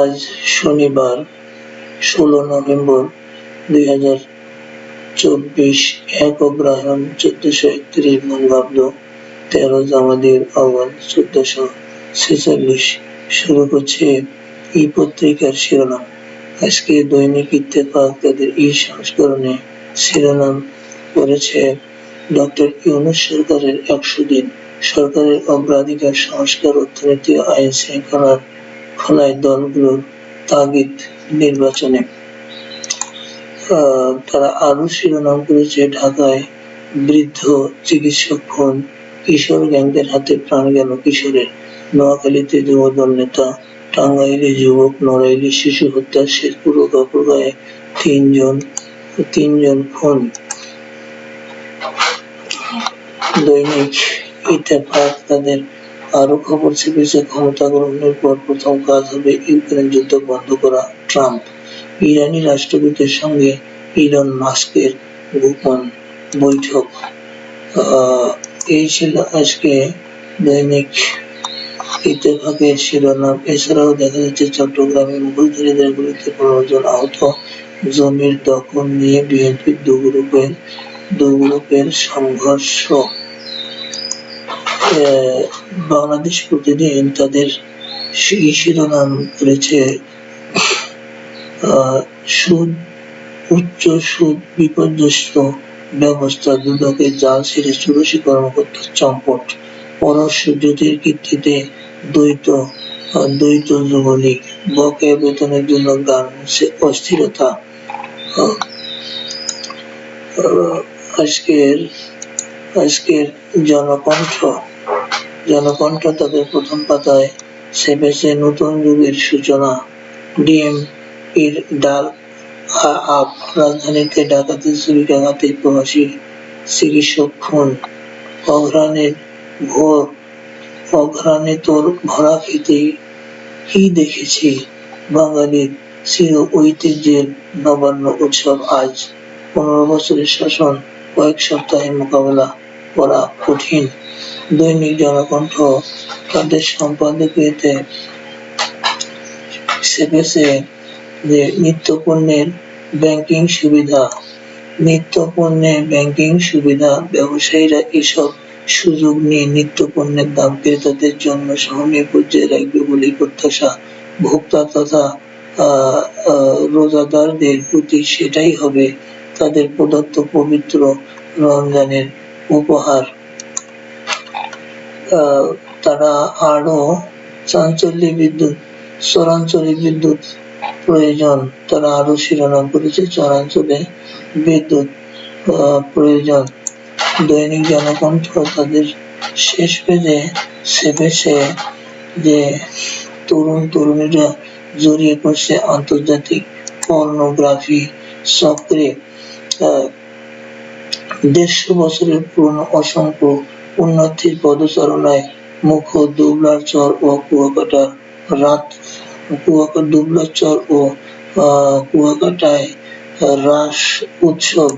আজ শনিবার, ষোলো নভেম্বর দুই হাজার চব্বিশ, এক অগ্রহায়ণ চোদ্দশো একত্রিশ বঙ্গাব্দ, তেরো জামাদির আহ্বান চোদ্দশো ছেচল্লিশ। শুরু করছে এই পত্রিকার শিরোনাম। আজকে দৈনিক ইত্তেফাক তাদের এই সংস্করণে শিরোনাম করেছে ডক্টর ইউনুস সরকারের একশো দিন। সরকারের অগ্রাধিকার সংস্কার অর্থনীতি আইন শৃঙ্খলার খোলায় দলগুলোর তাগিদ নির্বাচনে। তারা আরও শিরোনাম করেছে ঢাকায়, বৃদ্ধ চিকিৎসক খুন কিশোর গ্যাংদের হাতে প্রাণ গেল কিশোরের। নোয়াখালীতে যুবদল নেতা, টাঙ্গাইলে যুবক, নড়াইলে শিশু হত্যা, শেরপুর ও গায়ে তিনজন তিনজন খুন। দৈনিক ইত্তেফাক তাদের আরও খবর ছেপেছে ক্ষমতা গ্রহণের পর প্রথম কাজ হবে ইউক্রেন যুদ্ধ বন্ধ করা ট্রাম্প। ইরানি রাষ্ট্রদূতের সঙ্গে ইলন মাস্কের গোপন বৈঠক। এই ছিল আজকে দৈনিক ইত্তেফাকের শিরোনাম। এছাড়াও দেখা যাচ্ছে চট্টগ্রামে মুঘলধারীদের গুলিতে পনেরো জন আহত। জমির দখল নিয়ে বিএনপির দু গ্রুপের দু গ্রুপের সংঘর্ষ। বাংলাদেশ প্রতিদিন তাদের শি- শিরোনাম করেছে সুদ, উচ্চ সুদ বিপর্যস্ত ব্যবস্থা দুদকে জাল ছেড়ে ষোড়শী কর্মকর্তার চম্পট। পরশ জ্যোতির কীর্তিতে দ্বৈত দ্বৈত যুবলীগ। বকেয়া বেতনের জন্য গার্মেন্টসে অস্থিরতা। আজকের আজকের জনকণ্ঠ। জনকণ্ঠ তাদের প্রথম পাতায় ছেপেছে নতুন যুগের সূচনা। ডিএম এর ডাল আপ রাজধানীতে ডাকাতি ছুরিকাঘাতে প্রবাসী চিকিৎসক খুন। অঘ্রাণের ভোর অঘ্রাণে তোর ভরা খেতে কি দেখেছি? বাঙালির চির ঐতিহ্যের নবান্ন উৎসব আজ। পনেরো বছরের শাসন, কয়েক সপ্তাহে মোকাবেলা। করা কঠিন। দৈনিক জনকণ্ঠ তাদের সম্পাদকীয়তে ছেপেছে যে নিত্যপণ্যের ব্যাংকিং সুবিধা, নিত্যপণ্যের ব্যাংকিং সুবিধা, ব্যবসায়ীরা এসব সুযোগ নিয়ে নিত্যপণ্যের দাম ক্রেতাদের জন্য সহনীয় পর্যায়ে রাখবে বলে প্রত্যাশা। ভোক্তা তথা রোজাদারদের প্রতি সেটাই হবে তাদের প্রদত্ত পবিত্র রমজানের উপহার। তারা আরও চাঞ্চল্যে বিদ্যুৎ, চরাঞ্চলে বিদ্যুৎ প্রয়োজন। তারা আরও শিরোনাম করেছে, চরাঞ্চলে বিদ্যুৎ প্রয়োজন। দৈনিক জনকণ্ঠ তাদের শেষ পেজে ছেপেছে যে তরুণ তরুণীরা জড়িয়ে পড়ছে আন্তর্জাতিক পর্নোগ্রাফি চক্রে দেড়শো বছরের পুরনো অসংখ্য পুণ্যার্থীর পদচারণায় মুখ দুবলার চর ও কুয়াকাটা, রাত কুয়াকা, দুবলার চর ও কুয়াকাটায় রাস উৎসব।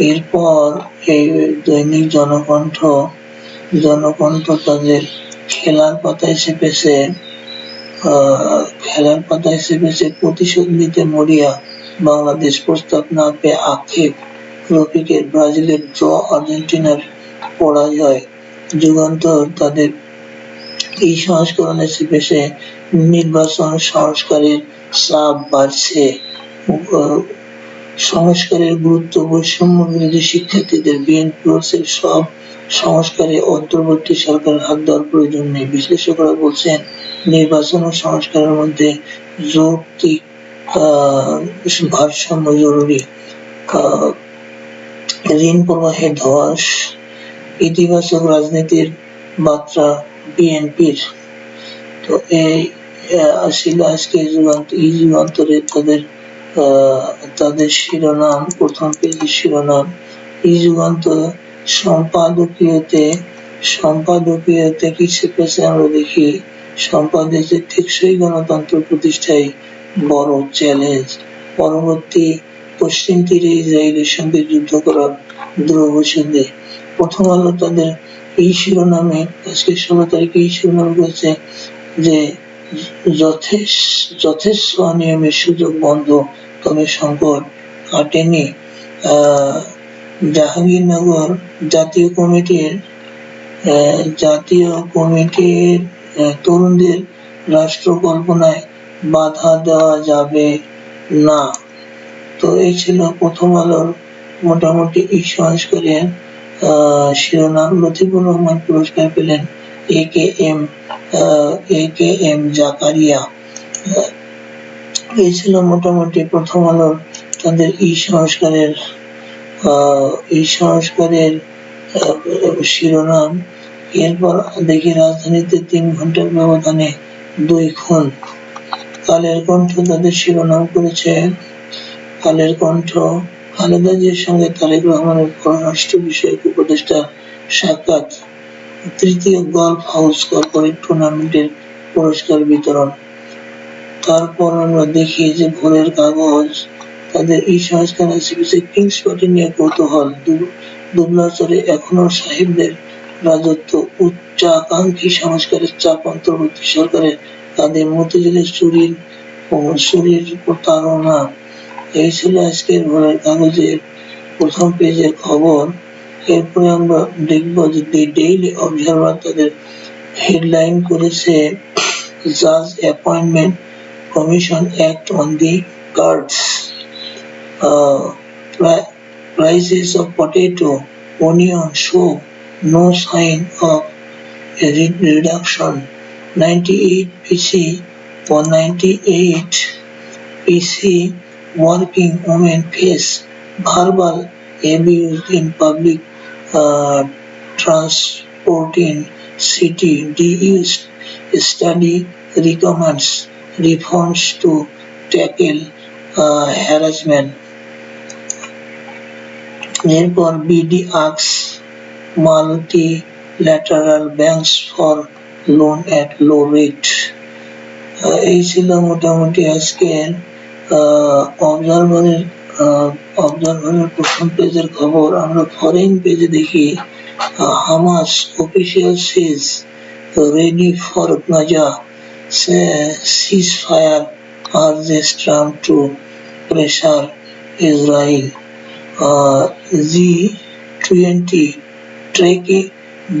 এরপর এই দৈনিক জনকণ্ঠ জনকণ্ঠ তাদের খেলার পাতায় চেপেছে খেলার পাতায় চেপেছে প্রতিশোধ নিতে মরিয়া বাংলাদেশ প্রস্তাব না পেয়ে আক্ষেপ। রফিকের ব্রাজিলের ড্র আর্জেন্টিনার পরাজয় যুগান্তর। তাদের এই সংস্করণে চেপেছে নির্বাচন সংস্কারের চাপ বাড়ছে। সংস্কারের গুরুত্ব বৈষম্য বিরোধী শিক্ষার্থীদের বিএনপি সব সংস্কারে অন্তর্বর্তী সরকারের হাত দেওয়ার প্রয়োজন নেই। বিশ্লেষকরা বলছেন, নির্বাচন ও সংস্কারের মধ্যে যৌক্তিক ভারসাম্য জরুরি। ঋণ প্রবাহে ধস ইতিবাচক রাজনীতির মাত্রা বিএনপির। তো এই ছিল আজকে যুগান্ত, এই যুগান্তরে তাদের তাদের শিরোনাম, প্রথম পেজের শিরোনাম। এই যুগান্ত সম্পাদকীয়তে সম্পাদকীয়তে কি ছেপেছে আমরা দেখি? সম্পাদকীয় টেকসই গণতন্ত্র প্রতিষ্ঠায় বড় চ্যালেঞ্জ পরবর্তী পশ্চিম তীরে ইসরায়েলের সঙ্গে যুদ্ধ করার দূরভূষণে প্রথম আলো তাদের এই শিরোনামে, আজকে ষোলো তারিখে এই শিরোনাম করেছে যে, যথেষ্ট যথেষ্ট অনিয়মের সুযোগ বন্ধ, তবে সংকট কাটেনি। জাহাঙ্গীরনগর জাতীয় কমিটির জাতীয় কমিটির তরুণদের রাষ্ট্র কল্পনায় বাধা দেওয়া যাবে না। তো এই ছিল প্রথম আলোর মোটামুটি সংস্কারের আহ, শিরোনাম। লতিফুর রহমান পুরস্কার পেলেন A K M A K M Zakaria. এই ছিল মোটামুটি প্রথম আলোর তাদের ই সংস্কারের এই সংস্কারের শিরোনাম। এরপর দেখি রাজধানীতে তিন ঘণ্টার ব্যবধানে দুই খুন। কালের কণ্ঠ তাদের শিরোনাম করেছে কালের কণ্ঠ খালেদা জিয়ার সঙ্গে তারেক রহমানের পররাষ্ট্র বিষয়ক উপদেষ্টা সাক্ষাৎ, তৃতীয় গলফ হাউস কর্পোরেট টুর্নামেন্টের পুরস্কার বিতরণ। তারপর আমরা দেখি যে ভোরের কাগজ, তাদের এই সংস্কার আশেপাশে কিংস পার্টি নিয়ে কৌতূহল। দুবলাচরে এখনও সাহেবদের রাজত্ব উচ্চাকাঙ্ক্ষী সংস্কারের চাপ অন্তর্বর্তী সরকারের তাদের মতিঝিলের চুরির ও চুরির প্রতারণা। এই ছিল আজকের ভোরের কাগজের প্রথম পেজের খবর। এরপরে আমরা দেখব যে দি ডেইলি অবজারভার তাদের হেডলাইন করেছে জাজ appointment commission act on the cards prices of potato, onion show no sign of a re- reduction 98 pc for 98 pc working women face verbal abuse in public uh, transport in city DU study recommends reforms to tackle uh, harassment এরপর BD asks multilateral banks for loan at low rate এই ছিল মোটামুটি আজকের অবজারভারের অবজারভারের প্রথম পেজের খবর আমরা foreign পেজে দেখি Hamas official says ready for Gaza ceasefire urges Trump to pressure Israel G20 tracking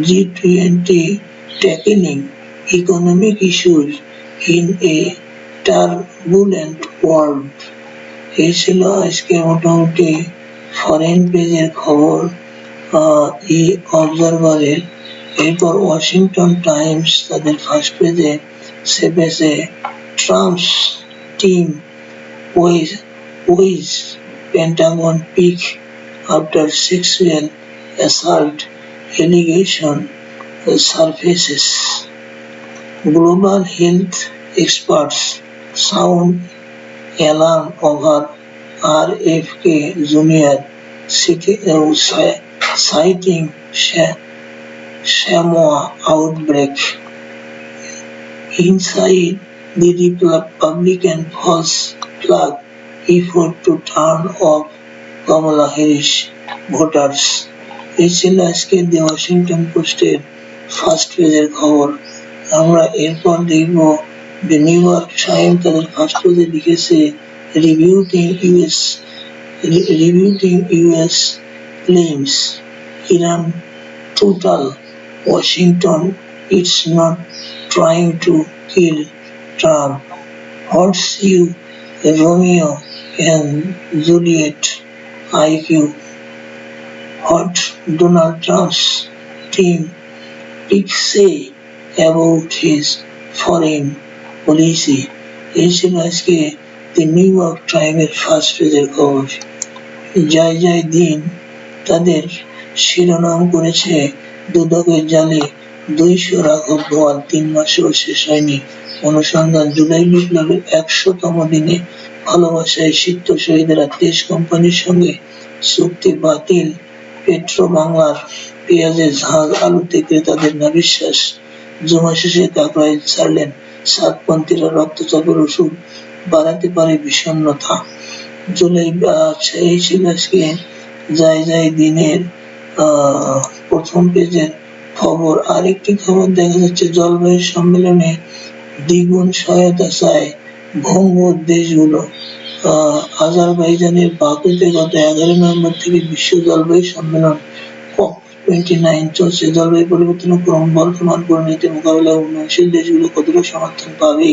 G20 tackling economic issues in a turbulent world এই ছিল আজকে মোটামুটি ফরেন পেজের খবর আহ, ই অবজারভারের এরপর ওয়াশিংটন টাইমস তাদের ফার্স্ট পেজে সেপেছে Trump's team weighs weighs Pentagon peak after sexual assault allegation surfaces. Global health experts sound, alarm over R F K junior city citing Samoa outbreak. Inside the Republican falls plug effort to turn off Kamala Harris voters. এই ছিল আজকে দি Washington পোস্টের first পেজের খবর। আমরা এরপর দেখব দি New York time তাদের ফার্স্ট পেজে লিখেছে refuting US refuting US claims Iran told Washington it's not trying to kill Trump hots you Romeo and Juliet IQ. What Donald Trump's team pick say about his foreign ছিল আজকে the New York টাইমের first পেজের খবর। জয় জয় দিন তাদের শিরোনাম করেছে দুদকের জালে দুইশো রাঘব বোয়াল তিন মাসেও শেষ হয়নি। অনুসন্ধান জুলাই বিপ্লবের একশোতম দিনে ভালোবাসায় সিদ্ধ শহীদেরা তেজ কোম্পানির সঙ্গে চুক্তি বাতিল। পেট্রো বাংলার পেঁয়াজের ঝাঁজ আলুতে ক্রেতাদের না বিশ্বাস জমা শেষে কাকড়ায় ছাড়লেন সাতপন্থীরা রক্তচাপের ওষুধ বাড়াতে পারে বিষণ্ণতা। জুলাই এই আজকে যাই যাই দিনের প্রথম পেজের খবর। আরেকটি খবর দেখা যাচ্ছে, জলবায়ু সম্মেলনে দ্বিগুণ সহায়তা চায় ভঙ্গুর দেশগুলো। আজারবাইজানের বাকুতে গত এগারো নভেম্বর থেকে বিশ্ব জলবায়ু সম্মেলন টোয়েন্টি নাইন চলছে। জলবায়ু ও ক্রমবর্ধমান পরিণতি উন্নয়নশীল দেশগুলো কতটা সমর্থন পাবে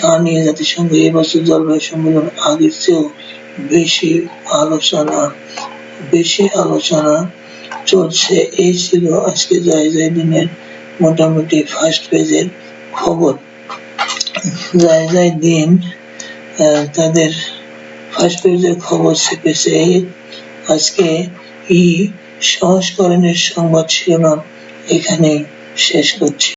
তা নিয়ে জাতিসংঘ এবছর জলবায়ু সম্মেলন আগের চেয়েও বেশি আলোচনা বেশি আলোচনা চলছে। এই ছিল আজকে জয় জয় দিনের মোটামুটি ফার্স্ট পেজের খবর। জয় জয় দিন তাদের ফার্স্ট পেজের খবর ছেপেছে। আজকে ই সংস্করণের সংবাদ শিরোনাম এখানে শেষ করছি।